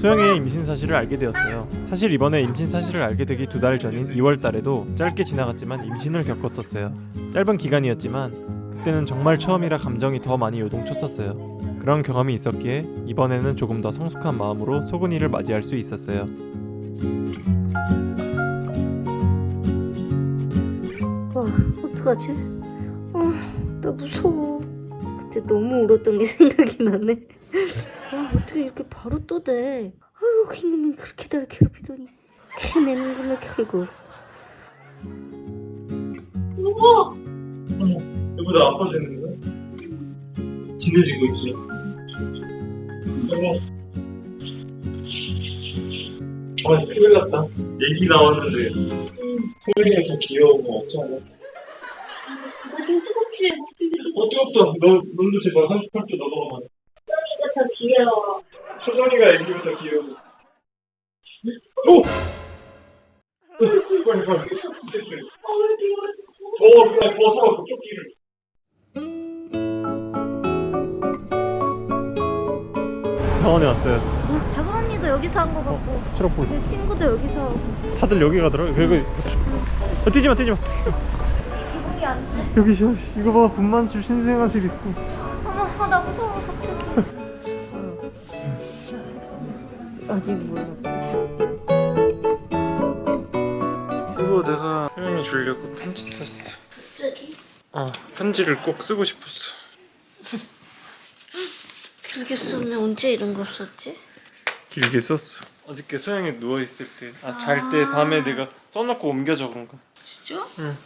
소영이의 임신 사실을 알게 되었어요. 사실 이번에 임신 사실을 알게 되기 두 달 전인 2월 달에도 짧게 지나갔지만 임신을 겪었었어요. 짧은 기간이었지만 그때는 정말 처음이라 감정이 더 많이 요동쳤었어요. 그런 경험이 있었기에 이번에는 조금 더 성숙한 마음으로 소근이를 맞이할 수 있었어요. 와, 어떡하지? 아, 나 무서워. 그때 너무 울었던 게 생각이 나네. 아, 어떻게 이렇게 바로 또 돼? 아유, 그놈이 그렇게 날 괴롭히더니 캐내는구나, 결국. 어머, 여보 나 아파 되는 거야? 진해지고 있지? 어머. 아, 큰일 났다. 얘기 나왔는데, 소영이가 더 귀여우면 어쩌나? 무슨 수고치 어, 뜨겁다. 너, 눈도 제발 38도 넘어가면. 귀여워. 소정이가 애기보다 귀여워. 오! 빨리, 빨리. 어우 귀여워. 더, 그냥 벗어, 그쪽 길을. 병원에 왔어요. 어, 작은 언니도 여기서 한 거 같고, 초록불. 내 친구도 여기서 하고. 다들 여기 가더라. 그리고 어, 뛰지 마, 뛰지 마. 기분이 안 돼. 여기 저 이거 봐 분만실 신생아실 있어. 어머, 아, 나 무서워, 갑자기. 아직 몰라. 이거 내가 소영이 주려고 편지 썼어. 갑자기? 어 편지를 꼭 쓰고 싶었어. 길게 쓰면 언제 이런 걸 썼지? 길게 썼어. 어저께 소영이 누워 있을 때, 아 잘 때 밤에 내가 써놓고 옮겨 적은 거. 진짜? 응.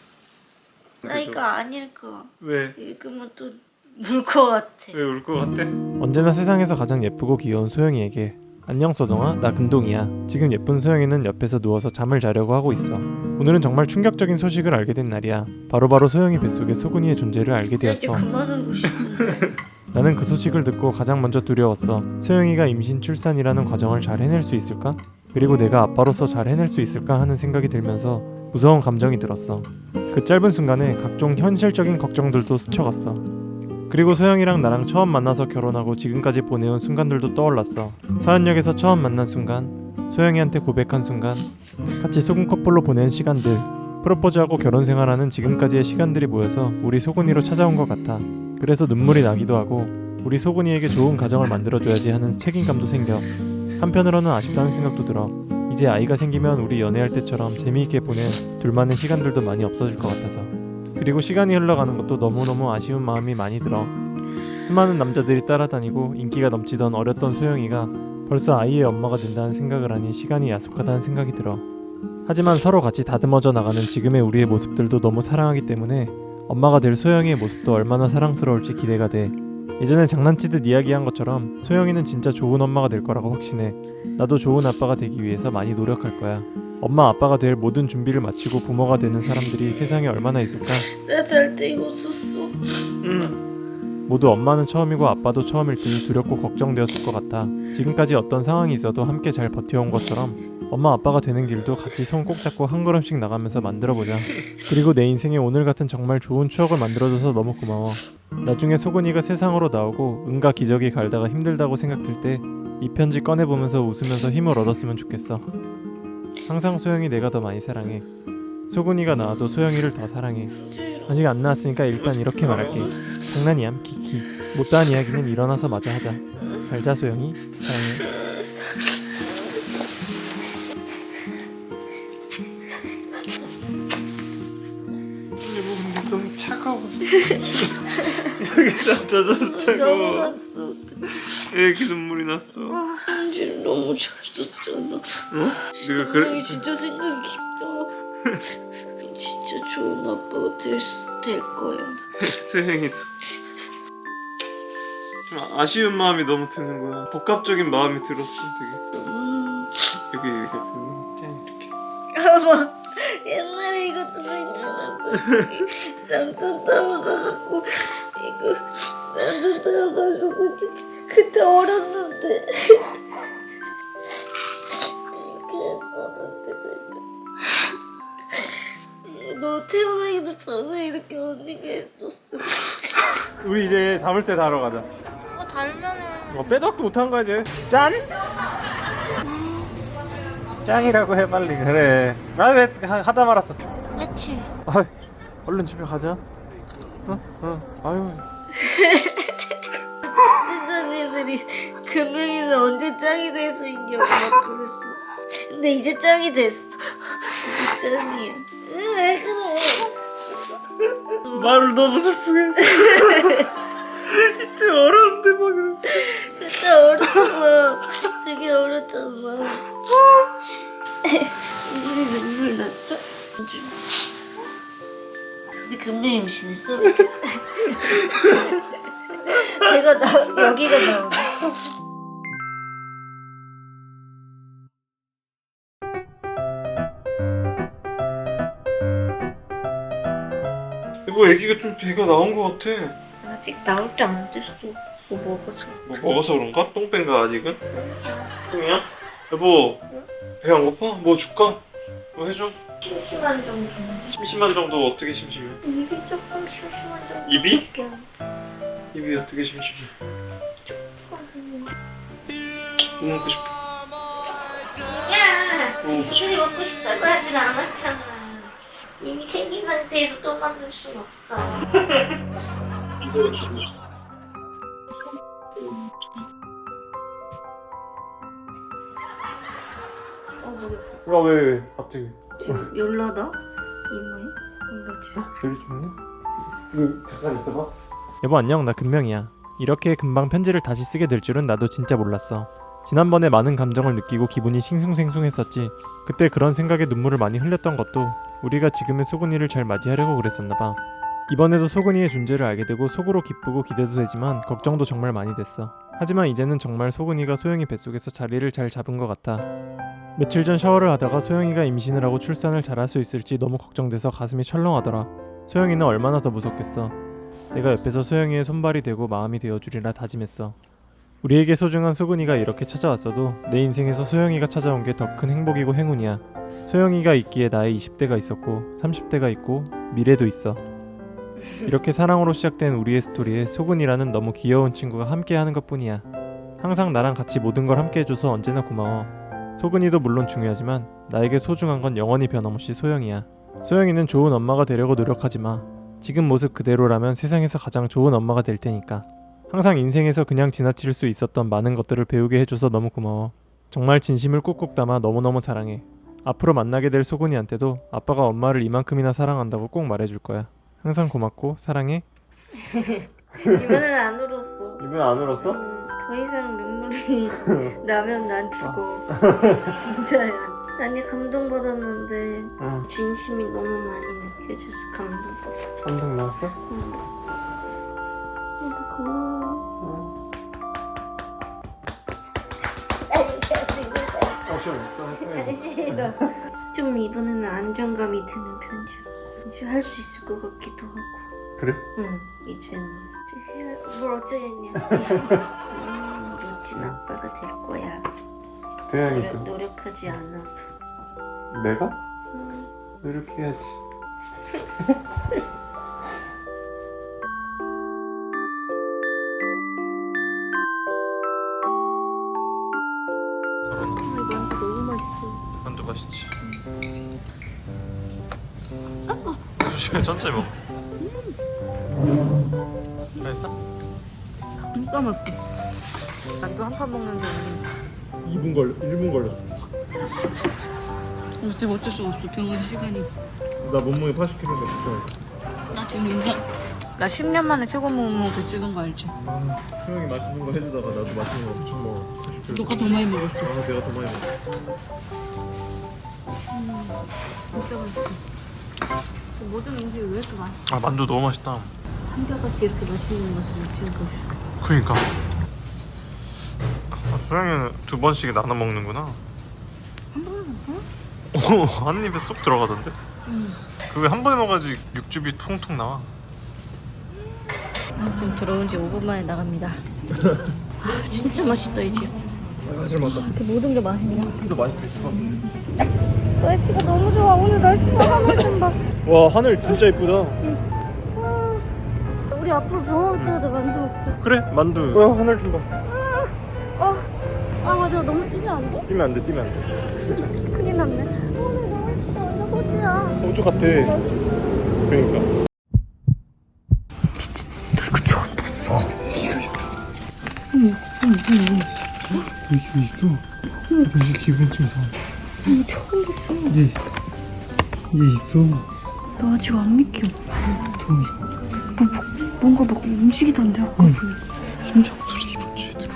나 이거 아닐 거. 왜? 읽으면 또울거 같아. 왜 울 것 같아? 언제나 세상에서 가장 예쁘고 귀여운 소영이에게 안녕 소동아. 나 근동이야. 지금 예쁜 소영이는 옆에서 누워서 잠을 자려고 하고 있어. 오늘은 정말 충격적인 소식을 알게 된 날이야. 바로 바로 소영이 뱃속에 소근이의 존재를 알게 되었어. 그만하고 싶은데. 나는 그 소식을 듣고 가장 먼저 두려웠어. 소영이가 임신 출산이라는 과정을 잘 해낼 수 있을까? 그리고 내가 아빠로서 잘 해낼 수 있을까 하는 생각이 들면서 무서운 감정이 들었어. 그 짧은 순간에 각종 현실적인 걱정들도 스쳐갔어 그리고 소영이랑 나랑 처음 만나서 결혼하고 지금까지 보내온 순간들도 떠올랐어. 서현역에서 처음 만난 순간, 소영이한테 고백한 순간, 같이 소금 커플로 보낸 시간들, 프로포즈하고 결혼 생활하는 지금까지의 시간들이 모여서 우리 소근이로 찾아온 것 같아. 그래서 눈물이 나기도 하고 우리 소근이에게 좋은 가정을 만들어줘야지 하는 책임감도 생겨. 한편으로는 아쉽다는 생각도 들어. 이제 아이가 생기면 우리 연애할 때처럼 재미있게 보낸 둘만의 시간들도 많이 없어질 것 같아서. 그리고 시간이 흘러가는 것도 너무너무 아쉬운 마음이 많이 들어. 수많은 남자들이 따라다니고 인기가 넘치던 어렸던 소영이가 벌써 아이의 엄마가 된다는 생각을 하니 시간이 야속하다는 생각이 들어. 하지만 서로 같이 다듬어져 나가는 지금의 우리의 모습들도 너무 사랑하기 때문에 엄마가 될 소영이의 모습도 얼마나 사랑스러울지 기대가 돼. 예전에 장난치듯 이야기한 것처럼 소영이는 진짜 좋은 엄마가 될 거라고 확신해. 나도 좋은 아빠가 되기 위해서 많이 노력할 거야. 엄마 아빠가 될 모든 준비를 마치고 부모가 되는 사람들이 세상에 얼마나 있을까? 나잘때 이거 썼어. 모두 엄마는 처음이고 아빠도 처음일 테니 두렵고 걱정되었을 것 같아. 지금까지 어떤 상황이 있어도 함께 잘 버텨온 것처럼 엄마 아빠가 되는 길도 같이 손 꼭 잡고 한 걸음씩 나가면서 만들어보자. 그리고 내 인생에 오늘 같은 정말 좋은 추억을 만들어줘서 너무 고마워. 나중에 소근이가 세상으로 나오고 은가 기저귀 갈다가 힘들다고 생각들 때이 편지 꺼내보면서 웃으면서 힘을 얻었으면 좋겠어. 항상 소영이 내가 더 많이 사랑해. 소근이가 나와도 소영이를 더 사랑해. 아직 안 나왔으니까 일단 이렇게 말할게. 장난이야, 키키. 못다한 이야기는 일어나서 마저 하자. 잘 자 소영이. 사랑해. 몸이 너무 차가워. 여기 다 젖어서 너무 났어. 왜 이렇게 눈물이 났어? 너무 잘 썼잖아. 어? 네가 그래? 진짜 생각 깊다. 진짜 좋은 아빠가 될, 수- 될 거야. 소영이도 좀 아쉬운 마음이 너무 드는 거야. 복합적인 마음이 들었어, 되게. 음. 여기 보면 짠 이렇게. 아마 옛날에 이것도 생각난다. 남산 타워 가갖고 이거 남산 타워 가서 그때 그때 어렸는데 너 태어나기도 전에 이렇게 언니가 했었어. 우리 이제 자물쇠 다러 가자. 그거 달면은 어, 빼덕도 못한 거야 이제. 짠. 짱이라고 해 빨리 그래 아왜 하다 말았어 그렇지. 아 얼른 집에 가자 어? 어 아유 세상 애들이 금명이는 언제 짱이 될 수 있냐고 막 그랬어. 근데 이제 짱이 됐어. 이제 짱이야. 응, 왜 그래? 말을 너무 슬프게 이때 어려운데 막 그래 그때 어렸잖아. 되게 어렸잖아. 눈물이 눈물 났죠? 근데 금명이 임신했어. 내가 나 여기가 나오네. 이거 애기가 좀 배가 나온 것 같아. 아직 나올 때 안 됐어. 뭐 먹어서. 뭐 먹어서 그런가? 똥뺀거 아직은? 똥이야? 여보, 배 안 고파? 뭐 줄까? 뭐 해줘? 심심한 정도. 심심한 정도 어떻게 심심해? 입이 조금 심심한 정도. 입이? 입이 어떻게 심심해? 안뭐 먹고 싶어? 야! 뭐 먹고 싶어? 먹고 싶다고 하진 않았잖아. 이미 생긴 상태에서 또 만들 순 없어. 어, 머리 야, 왜, 왜, 갑자기. 지금 열나다? 이마에? 몰랐지. 여기 좋네? 이거 잠깐 있어봐. 여보 안녕, 나 금명이야. 이렇게 금방 편지를 다시 쓰게 될 줄은 나도 진짜 몰랐어. 지난번에 많은 감정을 느끼고 기분이 싱숭생숭했었지. 그때 그런 생각에 눈물을 많이 흘렸던 것도 우리가 지금의 소근이를 잘 맞이하려고 그랬었나 봐. 이번에도 소근이의 존재를 알게 되고 속으로 기쁘고 기대도 되지만 걱정도 정말 많이 됐어. 하지만 이제는 정말 소근이가 소영이 뱃속에서 자리를 잘 잡은 것 같아. 며칠 전 샤워를 하다가 소영이가 임신을 하고 출산을 잘할 수 있을지 너무 걱정돼서 가슴이 철렁하더라. 소영이는 얼마나 더 무섭겠어. 내가 옆에서 소영이의 손발이 되고 마음이 되어주리라 다짐했어. 우리에게 소중한 소근이가 이렇게 찾아왔어도 내 인생에서 소영이가 찾아온 게 더 큰 행복이고 행운이야. 소영이가 있기에 나의 20대가 있었고 30대가 있고 미래도 있어. 이렇게 사랑으로 시작된 우리의 스토리에 소근이라는 너무 귀여운 친구가 함께하는 것뿐이야. 항상 나랑 같이 모든 걸 함께해줘서 언제나 고마워. 소근이도 물론 중요하지만 나에게 소중한 건 영원히 변함없이 소영이야. 소영이는 좋은 엄마가 되려고 노력하지 마. 지금 모습 그대로라면 세상에서 가장 좋은 엄마가 될 테니까. 항상 인생에서 그냥 지나칠 수 있었던 많은 것들을 배우게 해줘서 너무 고마워. 정말 진심을 꾹꾹 담아 너무너무 사랑해. 앞으로 만나게 될 소근이한테도 아빠가 엄마를 이만큼이나 사랑한다고 꼭 말해줄 거야. 항상 고맙고 사랑해. 이번엔 안 울었어. 이번 안 울었어? 음, 더 이상 눈물이 나면 난 죽어. 진짜야. 아니 감동 받았는데 응. 진심이 너무 많이 느껴져서 감동 받았어. 감동 나왔어? 응. 너무 고마워. 싫어. 좀 이번에는 안정감이 드는 편지였어. 이제 할 수 있을 것 같기도 하고. 그래? 응, 이제는 이제 해야 뭘 어쩌겠냐. 음, 멋진 아빠가 될 거야. 도영이 노력, 노력하지 않아도. 내가? 음, 노력해야지. 만두 맛있지. 조심해 천천히 먹어. 맛있어? 진짜 맛있어. 만두 한 판 먹는데 2분 걸려 1분 걸렸어. 우리 지금 어쩔 수가 없어. 병원 시간이. 나 몸무게 80kg인데 진짜. 나 지금 인상. 나 10년 만에 최고 먹는 그 찍은 거 알지? 아, 수영이 맛있는 거 해주다가 나도 맛있는 거 엄청 먹어. 80kg. 너가 더 많이 먹었어. 아, 내가 더 많이 먹어. 진짜 맛있어. 모든 음식이 왜 이렇게 맛있어? 아 만두 너무 맛있다. 한결같이 이렇게 맛있는 것을 느끼는 것이. 그니까. 아, 수영이는 두 번씩 나눠 먹는구나. 한 번에 먹어? 오, 한 입에 쏙 들어가던데? 응. 그게 한 번에 먹어야지 육즙이 통통 나와. 지금 들어온 지 5분 만에 나갑니다. 아, 진짜 맛있다 이 집. 아, 잘 먹었다. 이렇게 모든 게 맛있냐? 더 맛있을 것 같은데. 날씨가 너무 좋아. 오늘 날씨 봐. 하늘 좀 봐. 와 하늘 진짜 이쁘다. 우리 앞으로 병원 올 때마다 만두 먹자. 그래 만두. 와 하늘 좀 봐. 아 맞아. 너무 찐해. 안 돼? 뛰면 안 돼 뛰면 안돼 침착해 큰일 났네. 어, 나 너무 예쁘다. 완전 호주야. 호주 같아 그러니까 여기 있어 다시 기분 좀 상. 이거 처음 봤어. 얘, 얘 있어 나 아직 안 믿겨. tommy 뭐, 뭐, 뭔가 막 움직이던데 아까 응. 보니. 심장 소리 이번 주에 들어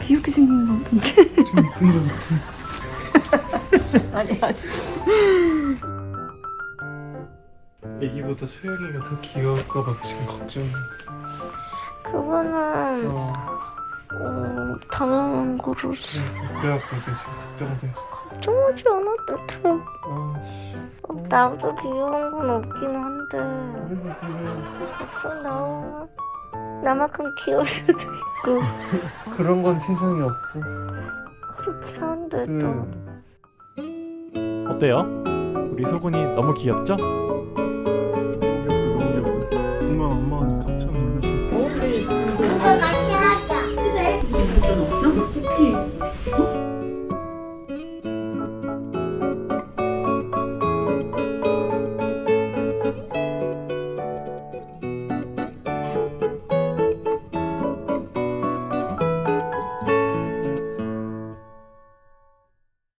귀엽게 생긴 것 같은데. 좀 이쁜 거 같아 아니 아니. 애기보다 소영이가 더 귀여울까봐 지금 걱정 그거는 어. 어, 당연한 거로서 그래갖고 이제 지금 걱정돼. 걱정하지 않아도 돼. 아씨. 어, 나보다 귀여운 건 없긴 한데. 막상 나오면 나만큼 귀여울 수도 있고. 그런 건 세상에 없어. 그렇긴 한데 또. 어때요? 우리 소군이 너무 귀엽죠?